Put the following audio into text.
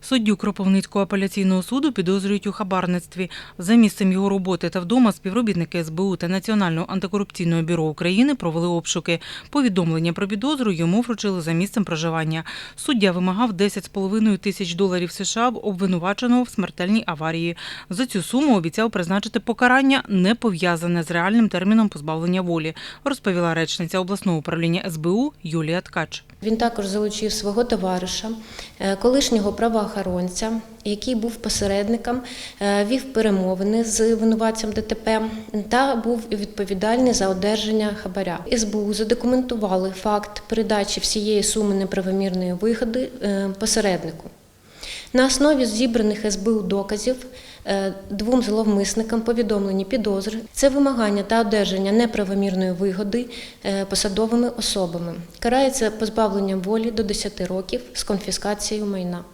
Суддю Кропивницького апеляційного суду підозрюють у хабарництві. За місцем його роботи та вдома співробітники СБУ та Національного антикорупційного бюро України провели обшуки. Повідомлення про підозру йому вручили за місцем проживання. Суддя вимагав 10,5 тисяч доларів США в обвинуваченого в смертельній аварії. За цю суму обіцяв призначити покарання, не пов'язане з реальним терміном позбавлення волі, розповіла речниця обласного управління СБУ Юлія Ткач. Він також залучив свого товариша, е, колишнього правоохоронця, який був посередником, е, вів перемовини з винуватцем ДТП та був відповідальний за одержання хабаря. СБУ задокументували факт передачі всієї суми неправомірної вигоди е, посереднику. На основі зібраних СБУ доказів е, двом зловмисникам повідомлені підозри. Це вимагання та одержання неправомірної вигоди посадовими особами. Карається позбавленням волі до 10 років з конфіскацією майна.